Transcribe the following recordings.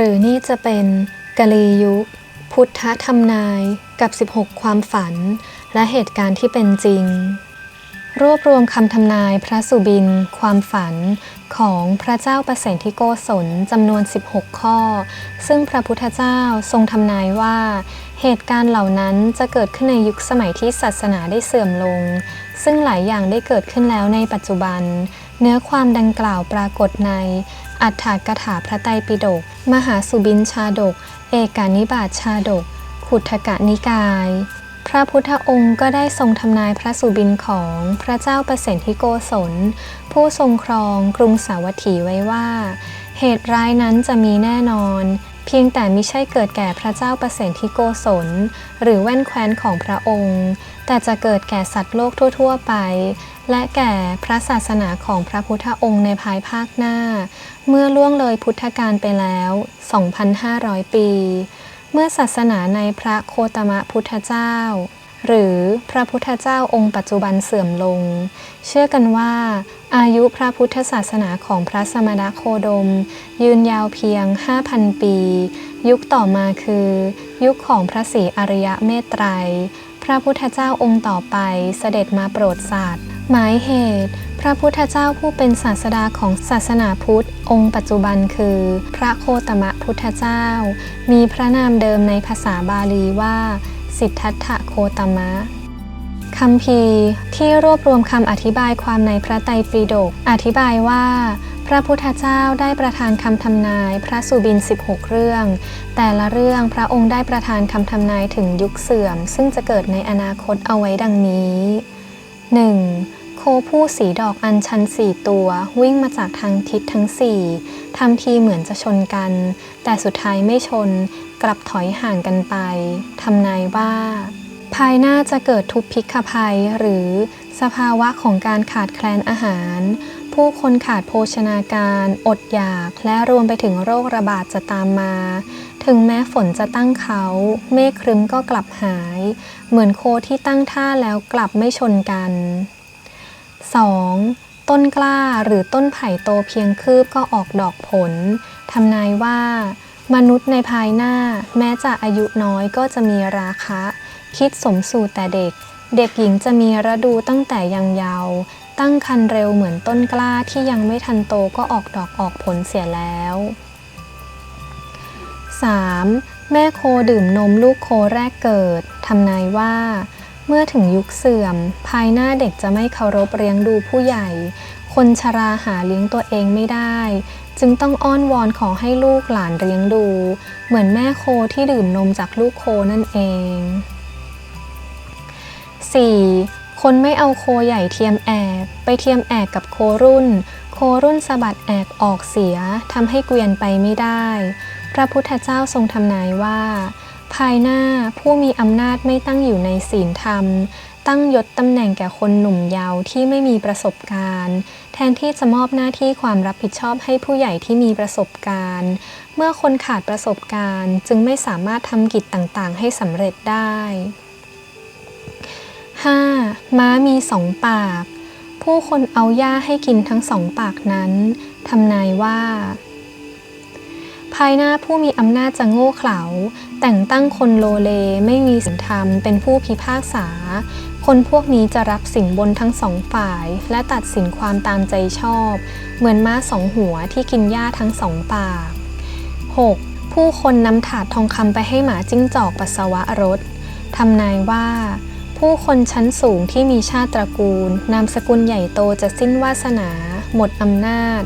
หรือนี่จะเป็นกะลียุค พุทธธรรมนายกับ 16 ความฝัน และเหตุการณ์ที่เป็นจริง รวบรวมคำทำนายพระสุบิน ความฝันของพระเจ้าประเสนที่โกศลจำนวน 16 ข้อ ซึ่งพระพุทธเจ้าทรงทำนายว่า เหตุการณ์เหล่านั้นจะเกิดขึ้นในยุคสมัยที่ศาสนาได้เสื่อมลง ซึ่งหลายอย่างได้เกิดขึ้นแล้วในปัจจุบัน เนื้อความดังกล่าวปรากฏใน อัฏฐกถาพระไตรปิฎก มหาสุบินชาดก เอกานิบาตชาดก ขุททกนิกาย พระพุทธองค์ก็ได้ทรงทำนายพระสุบินของพระเจ้าประเสนที่โกศล ผู้ทรงครองกรุงสาวัตถีไว้ว่า เหตุร้ายนั้นจะมีแน่นอน เพียงแต่มิใช่เกิดแก่พระเจ้าประเสนที่โกศล หรือแว่นแคว้นของพระองค์ แต่จะเกิดแก่สัตว์โลกทั่ว ๆ ไป และแก่พระศาสนาของพระพุทธองค์ในภายภาคหน้า เมื่อล่วงเลยพุทธกาลไปแล้ว 2,500 ปี เมื่อศาสนาในพระโคตมะพุทธเจ้า หรือพระพุทธเจ้าองค์ปัจจุบันเสื่อมลง เชื่อกันว่า อายุพระพุทธศาสนาของพระสมณโคดม ยืนยาวเพียง 5,000 ปี ยุคต่อมาคือ ยุคของพระศรีอริยเมตไตร พระพุทธเจ้าองค์ต่อไปเสด็จมาโปรดสัตว์หมายเหตุ พระพุทธเจ้าผู้เป็นศาสดาของศาสนาพุทธ องค์ปัจจุบันคือ พระโคตมะพุทธเจ้า มีพระนามเดิมในภาษาบาลีว่า สิทธัตถะโคตมะ คำพีร์ที่รวบรวมคำอธิบายความในพระไตรปิฎกอธิบายว่า พระพุทธเจ้าได้ประทานคำทำนายพระสุบิน 16 เรื่อง แต่ละเรื่องพระองค์ได้ประทานคำทำนายถึงยุคเสื่อม ซึ่งจะเกิดในอนาคตเอาไว้ดังนี้ 1. โคผู้สีดอกอัญชันสี่ตัววิ่งมาจากทางทิศทั้งสี่ทำทีเหมือนจะชนกัน แต่สุดท้ายไม่ชน กลับถอยห่างกันไปทำนายว่า ภายหน้าจะเกิดทุพพิกภัย หรือสภาวะของการขาดแคลนอาหาร ผู้คนขาดโภชนาการ อดอยาก และรวมไปถึงโรคระบาดจะตามมา ถึงแม้ฝนจะตั้งเขา เมฆครึ้มก็กลับหาย เหมือนโคที่ตั้งท่าแล้วกลับไม่ชนกัน 2. ต้นกล้าหรือต้นไผ่โตเพียงคืบก็ออกดอกผล ทำนายว่า มนุษย์ในภายหน้า แม้จะอายุน้อยก็จะมีราคะ คิดสมสู่แต่เด็ก เด็กหญิงจะมีระดูตั้งแต่ยังเยาว์ตั้งคันเร็วเหมือนต้นกล้าที่ยังไม่ทันโตก็ออกดอกออกผลเสียแล้ว 3. แม่โคดื่มนมลูกโคแรกเกิดทำนายว่า เมื่อถึงยุคเสื่อม ภายหน้าเด็กจะไม่เคารพเลี้ยงดูผู้ใหญ่ คนชราหาเลี้ยงตัวเองไม่ได้ จึงต้องอ้อนวอนขอให้ลูกหลานเลี้ยงดู เหมือนแม่โคที่ดื่มนมจากลูกโคนั่นเอง 4. คนไม่เอาโคใหญ่เทียมแอกไปเทียมแอกกับโครุ่น โครุ่นสะบัดแอกออกเสียทำให้เกวียนไปไม่ได้ พระพุทธเจ้าทรงทำนายว่า ภายหน้าผู้มีอำนาจไม่ตั้งอยู่ในศีลธรรม ตั้งยศตำแหน่งแก่คนหนุ่มเยาว์ที่ไม่มีประสบการณ์ แทนที่จะมอบหน้าที่ความรับผิดชอบให้ผู้ใหญ่ที่มีประสบการณ์ เมื่อคนขาดประสบการณ์จึงไม่สามารถทำกิจต่างๆ ให้สำเร็จได้ 5. ม้ามีสองปาก ผู้คนเอาหญ้าให้กินทั้งสองปากนั้นทำนายว่า ภายหน้าผู้มีอำนาจจะโง่เขลา แต่งตั้งคนโลเลไม่มีศีลธรรมเป็นผู้พิพากษา คนพวกนี้จะรับสินบนทั้งสองฝ่าย และตัดสินความตามใจชอบ เหมือนม้าสองหัวที่กินหญ้าทั้งสองปาก 6. ผู้คนนำถาดทองคำไปให้หมาจิ้งจอกปัสสาวะรถทำนายว่า ผู้คนชั้นสูงที่มีชาติตระกูล นามสกุลใหญ่โตจะสิ้นวาสนา หมดอำนาจ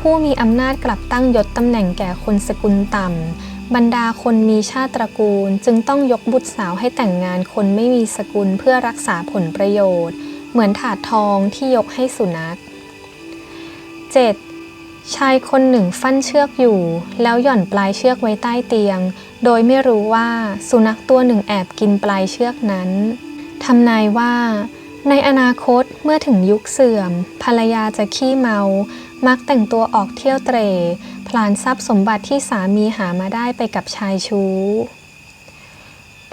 ผู้มีอำนาจกลับตั้งยศตำแหน่งแก่คนสกุลต่ำ บรรดาคนมีชาติตระกูล จึงต้องยกบุตรสาวให้แต่งงานคนไม่มีสกุลเพื่อรักษาผลประโยชน์ เหมือนถาดทองที่ยกให้สุนัข 7. ชายคนหนึ่งฟันเชือกอยู่ แล้วหย่อนปลายเชือกไว้ใต้เตียง โดยไม่รู้ว่าสุนัขตัวหนึ่งแอบกินปลายเชือกนั้น ทำนายว่า ในอนาคตเมื่อถึงยุคเสื่อม ภรรยาจะขี้เมา มักแต่งตัวออกเที่ยวเตร่พลานทรัพย์สมบัติที่สามีหามาได้ไปกับชายชู้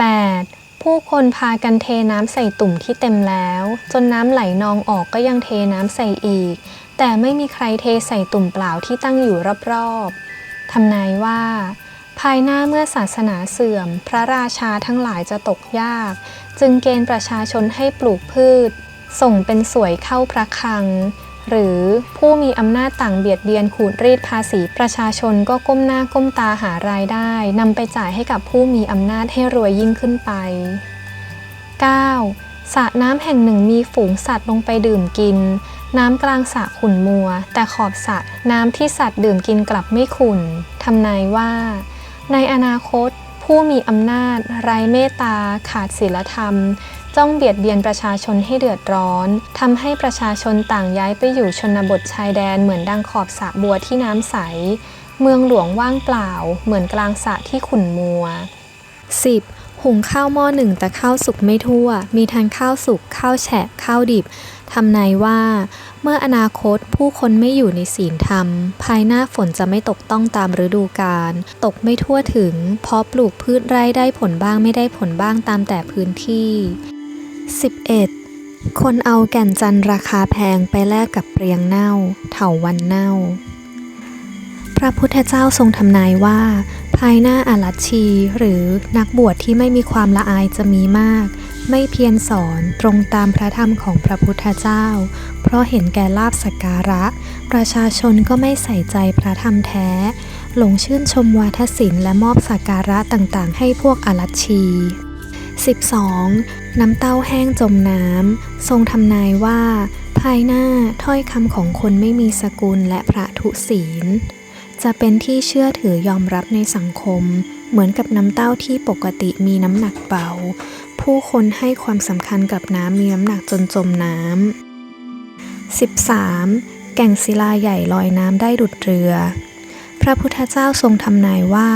8. ผู้คนพากันเทน้ำใส่ตุ่มที่เต็มแล้ว จนน้ำไหลนองออกก็ยังเทน้ำใส่อีก แต่ไม่มีใครเทใส่ตุ่มเปล่าที่ตั้งอยู่รอบๆทำนายว่า ภายหน้าเมื่อศาสนาเสื่อม พระราชาทั้งหลายจะตกยาก จึงเกณฑ์ประชาชนให้ปลูกพืช ส่งเป็นสวยเข้าพระคลัง หรือผู้มีอำนาจต่างเบียดเบียนขูดรีดภาษีประชาชนก็ก้มหน้าก้มตาหารายได้นำไปจ่ายให้กับผู้มีอำนาจให้รวยยิ่งขึ้นไป 9. สระน้ำแห่งหนึ่งมีฝูงสัตว์ลงไปดื่มกิน น้ำกลางสระขุ่นมัว แต่ขอบสระน้ำที่สัตว์ดื่มกินกลับไม่ขุ่นทำนายว่า ในอนาคต ผู้มีอำนาจ ไร้เมตตา ขาดศีลธรรม จ้องเบียดเบียนประชาชนให้เดือดร้อนทำให้ประชาชนต่างย้ายไปอยู่ชนบทชายแดนเหมือนดังขอบสระบัวที่น้ำใส เมืองหลวงว่างเปล่า เหมือนกลางสระที่ขุ่นมัว 10. หุงข้าวหม้อหนึ่งแต่ข้าวสุกไม่ทั่ว มีทั้งข้าวสุกข้าวแฉะข้าวดิบทำนายว่า เมื่ออนาคตผู้คนไม่อยู่ในศีลธรรม ภายหน้าฝนจะไม่ตกต้องตามฤดูกาลตกไม่ทั่วถึง เพราะปลูกพืชไร่ได้ผลบ้างไม่ได้ผลบ้างตามแต่พื้นที่ 11. คนเอาแก่นจันราคาแพงไปแลกกับเปรียงเน่า เถาวันเน่า พระพุทธเจ้าทรงทำนายว่า ภายหน้าอารัชชีหรือนักบวชที่ไม่มีความละอายจะมีมาก ไม่เพียรสอนตรงตามพระธรรมของพระพุทธเจ้า เพราะเห็นแก่ลาบสักการะ ประชาชนก็ไม่ใส่ใจพระธรรมแท้ หลงชื่นชมวาทศิลป์และมอบสักการะต่างๆ ให้พวกอารัชชี 12. น้ำเต้าแห้งจมน้ำ ทรงทำนายว่า ภายหน้าถ้อยคำของคนไม่มีสกุลและพระทุศีล จะเป็นที่เชื่อถือยอมรับในสังคม เหมือนกับน้ำเต้าที่ปกติมีน้ำหนักเบา ผู้คนให้ความสำคัญกับน้ำมีน้ำหนักจนจมน้ำ 13. แก่งศิลาใหญ่ลอยน้ำได้ดุดเรือ พระพุทธเจ้าทรงทำนายว่า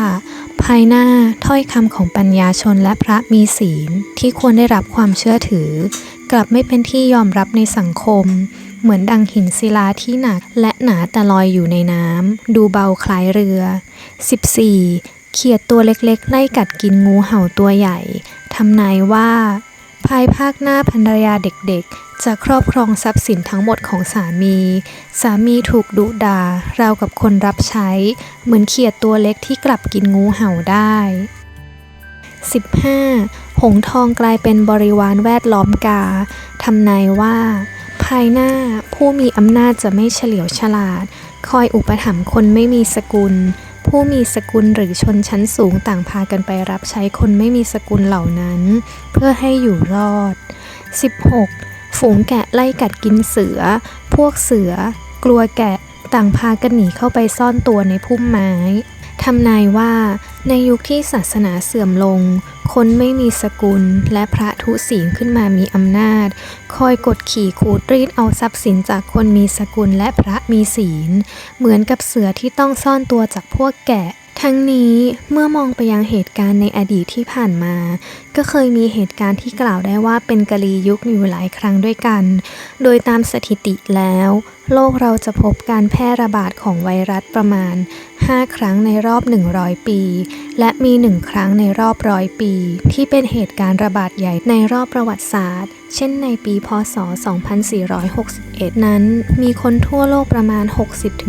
ภายหน้าถ้อยคำของปัญญาชนและพระมีศีลที่ควรได้รับความเชื่อถือ กลับไม่เป็นที่ยอมรับในสังคม เหมือนดังหินศิลาที่หนักและหนาแต่ลอยอยู่ในน้ำดูเบาคล้ายเรือ 14. เขียดตัวเล็กๆ ไล่กัดกินงูเห่าตัวใหญ่ ทำนายว่า ภายภาคหน้าภรรยาเด็กๆ จะครอบครองทรัพย์สินทั้งหมดของสามี สามีถูกดุดาราวกับคนรับใช้ เหมือนเขียดตัวเล็กที่กลับกินงูเห่าได้ 15. หงทองกลายเป็นบริวารแวดล้อมกา ทำนายว่า ภายหน้าผู้มีอำนาจจะไม่เฉลียวฉลาด คอยอุปถัมภ์คนไม่มีสกุล ผู้มีสกุลหรือชนชั้นสูงต่างพากันไปรับใช้คนไม่มีสกุลเหล่านั้น เพื่อให้อยู่รอด 16. ฝูงแกะไล่กัดกินเสือ พวกเสือ กลัวแกะต่างพากันหนีเข้าไปซ่อนตัวในพุ่มไม้ทำนายว่าในยุคที่ศาสนาเสื่อมลง คนไม่มีสกุลและพระทุศีลขึ้นมามีอำนาจ คอยกดขี่ขูดรีดเอาทรัพย์สินจากคนมีสกุลและพระมีศีล เหมือนกับเสือที่ต้องซ่อนตัวจากพวกแกะทั้งนี้เมื่อมองไปยังเหตุการณ์ในอดีตที่ผ่านมา ก็เคยมีเหตุการณ์ที่กล่าวได้ว่าเป็นกะลียุคอยู่หลายครั้งด้วยกัน โดยตามสถิติแล้วโลกเราจะพบการแพร่ระบาดของไวรัสประมาณ 5 ครั้งในรอบ 100 ปี และมี 1 ครั้งในรอบร้อยปี ที่เป็นเหตุการณ์ระบาดใหญ่ในรอบประวัติศาสตร์ เช่นในปี พศ 2461 นั้น มีคนทั่วโลกประมาณ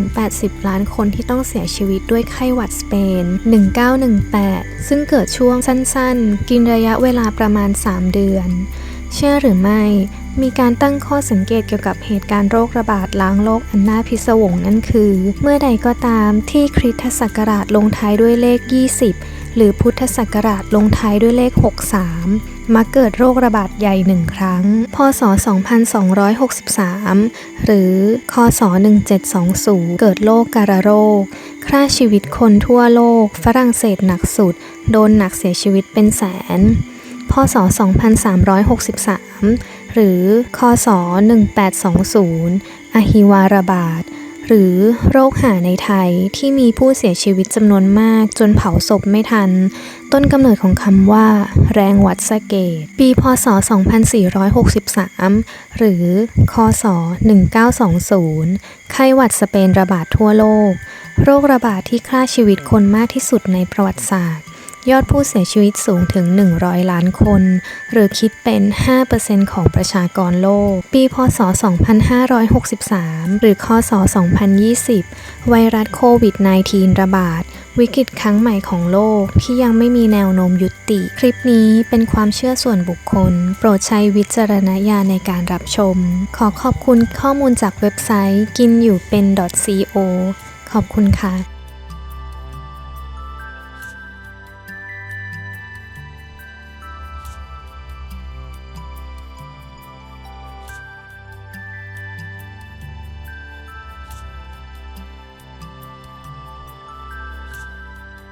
60-80 ล้านคนที่ต้องเสียชีวิตด้วยไข้หวัดสเปน 1918 ซึ่งเกิดช่วงสั้นๆ กินระยะเวลาประมาณ 3 เดือน เชื่อหรือไม่ มีการตั้งข้อสังเกตเกี่ยวกับเหตุการณ์โรคระบาดล้างโลกอันน่าพิศวงนั่นคือ เมื่อใดก็ตามที่คริสตศักราชลงท้ายด้วยเลข 20 หรือพุทธศักราชลงท้ายด้วยเลข 63 มาเกิดโรคระบาดใหญ่หนึ่งครั้ง พศ 2263 หรือคศ 1720 เกิดโรคการะโรคฆ่าชีวิตคนทั่วโลก ฝรั่งเศสหนักสุด โดนหนักเสียชีวิตเป็นแสน พศ 2363 หรือคศ 1820 อหิวาระบาด หรือโรคหาในไทยที่มีผู้เสียชีวิตจำนวนมากจนเผาศพไม่ทัน ต้นกำเนิดของคำว่า แรงวัดสะเกตปีพศ 2463 หรือ คศ 1920 ไข้หวัดสเปนระบาดทั่วโลก โรคระบาดที่ฆ่าชีวิตคนมากที่สุดในประวัติศาสตร์ ยอดผู้เสียชีวิตสูงถึง 100 ล้านคน หรือคิดเป็น 5%ของประชากรโลก ปีพศ 2563 หรือคศ 2020 ไวรัสโควิด -19 ระบาด วิกฤตครั้งใหม่ของโลกที่ยังไม่มีแนวโน้มยุติ คลิปนี้เป็นความเชื่อส่วนบุคคล โปรดใช้วิจารณญาณในการรับชม ขอขอบคุณข้อมูลจากเว็บไซต์กินอยู่เป็น .co ขอบคุณค่ะ